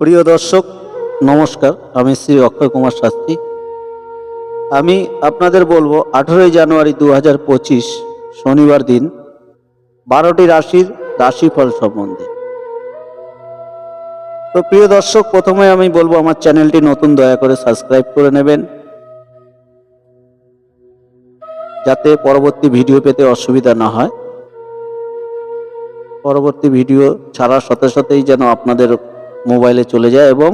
প্রিয় দর্শক, নমস্কার। আমি শ্রী অক্ষয় কুমার শাস্ত্রী। আমি আপনাদের বলব, আঠেরোই জানুয়ারি দু পঁচিশ শনিবার দিন বারোটি রাশির রাশিফল সম্বন্ধে। তো প্রিয় দর্শক, প্রথমে আমি বলব, আমার চ্যানেলটি নতুন, দয়া করে সাবস্ক্রাইব করে নেবেন। যাতে পরবর্তী ভিডিও পেতে অসুবিধা না হয়। পরবর্তী ভিডিও ছাড়ার সাথে সাথেই যেন আপনাদের মোবাইলে চলে যায় এবং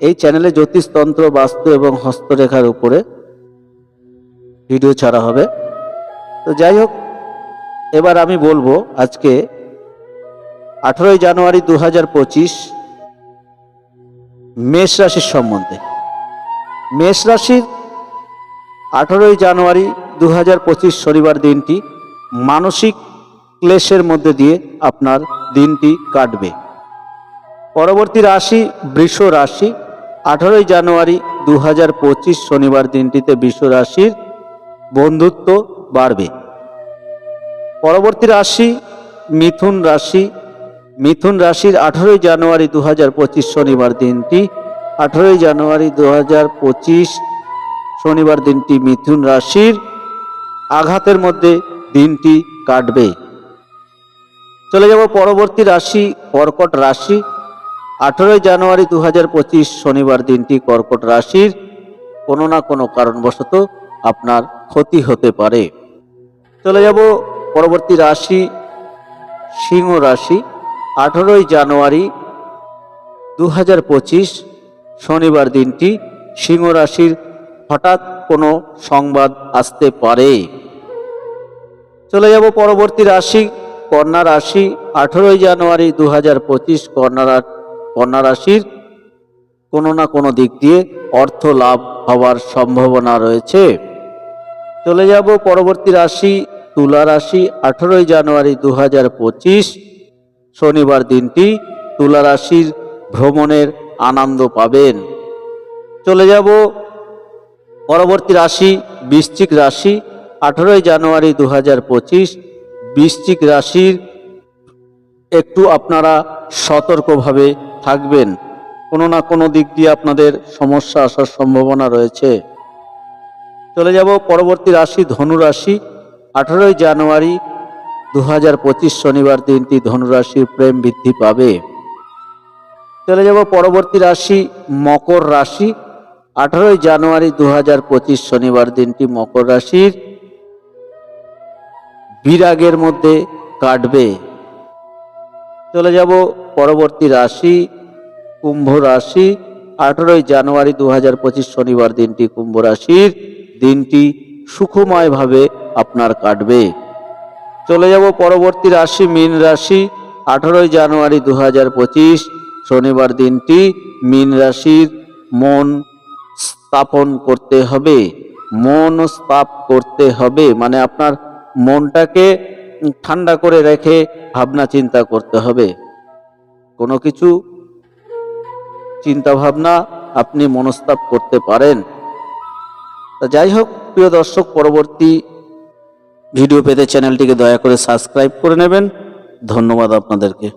এই চ্যানেলে জ্যোতিষতন্ত্র, বাস্তু এবং হস্তরেখার উপরে ভিডিও ছাড়া হবে। তো যাই হোক, এবার আমি বলব আজকে আঠেরোই জানুয়ারি দু হাজার পঁচিশ মেষ রাশির সম্বন্ধে। মেষ রাশির আঠেরোই জানুয়ারি দু হাজার পঁচিশ শনিবার দিনটি মানসিক ক্লেশের মধ্যে দিয়ে আপনার দিনটি কাটবে। পরবর্তী রাশি বৃষ রাশি। আঠারোই জানুয়ারি দু হাজার পঁচিশ শনিবার দিনটিতে বৃষ রাশির বন্ধুত্ব বাড়বে। পরবর্তী রাশি মিথুন রাশি। মিথুন রাশির আঠারোই জানুয়ারি দু হাজার পঁচিশ শনিবার দিনটি। আঠারোই জানুয়ারি দু হাজার পঁচিশ শনিবার দিনটি মিথুন রাশির আঘাতের মধ্যে দিনটি কাটবে। চলে যাব পরবর্তী রাশি, কর্কট রাশি। আঠেরোই জানুয়ারি দু হাজার পঁচিশ শনিবার দিনটি কর্কট রাশির কোনো না কোনো কারণবশত আপনার ক্ষতি হতে পারে। চলে যাব পরবর্তী রাশি, সিংহ রাশি। আঠেরোই জানুয়ারি দু হাজার পঁচিশ শনিবার দিনটি সিংহ রাশির হঠাৎ কোনো সংবাদ আসতে পারে। চলে যাব পরবর্তী রাশি, কন্যা রাশি। আঠেরোই জানুয়ারি দু হাজার পঁচিশ কন্যা কন্যা রাশির কোনো না কোনো দিক দিয়ে অর্থ লাভ হওয়ার সম্ভাবনা রয়েছে। চলে যাব পরবর্তী রাশি, তুলা রাশি, আঠেরোই জানুয়ারি দু হাজার পঁচিশ, শনিবার দিনটি তুলা রাশির ভ্রমণের আনন্দ পাবেন। চলে যাব পরবর্তী রাশি, বৃশ্চিক রাশি, আঠেরোই জানুয়ারি দু হাজার পঁচিশ, বৃশ্চিক রাশির একটু আপনারা সতর্কভাবে থাকবেন, কোনো না কোনো দিক দিয়ে আপনাদের সমস্যা আসার সম্ভাবনা রয়েছে। চলে যাব পরবর্তী রাশি ধনু রাশি আঠেরোই জানুয়ারি দু হাজার পঁচিশ শনিবার দিনটি ধনুরাশির প্রেম বৃদ্ধি পাবে। চলে যাব পরবর্তী রাশি, মকর রাশি। আঠারোই জানুয়ারি দু হাজার পঁচিশ শনিবার দিনটি মকর রাশির। বিরাগের মধ্যে কাটবে। চলে যাব পরবর্তী রাশি কুম্ভ রাশি, আঠারোই জানুয়ারি দু হাজার পঁচিশ শনিবার দিনটি কুম্ভ রাশির। দিনটি সুখময়ভাবে আপনার কাটবে। চলে যাব পরবর্তী রাশি, মীন রাশি, আঠারোই জানুয়ারি দু হাজার পঁচিশ শনিবার দিনটি। মীন রাশির মন স্থাপন করতে হবে। মন স্থাপ করতে হবে মানে আপনার মনটাকে ঠান্ডা করে রেখে ভাবনা চিন্তা করতে হবে। কোনো কিছু চিন্তা ভাবনা আপনি মনস্তাপ করতে পারেন। তা যাই হোক, প্রিয় দর্শক, পরবর্তী ভিডিও পেতে চ্যানেলটিকে দয়া করে সাবস্ক্রাইব করে নেবেন। ধন্যবাদ আপনাদেরকে।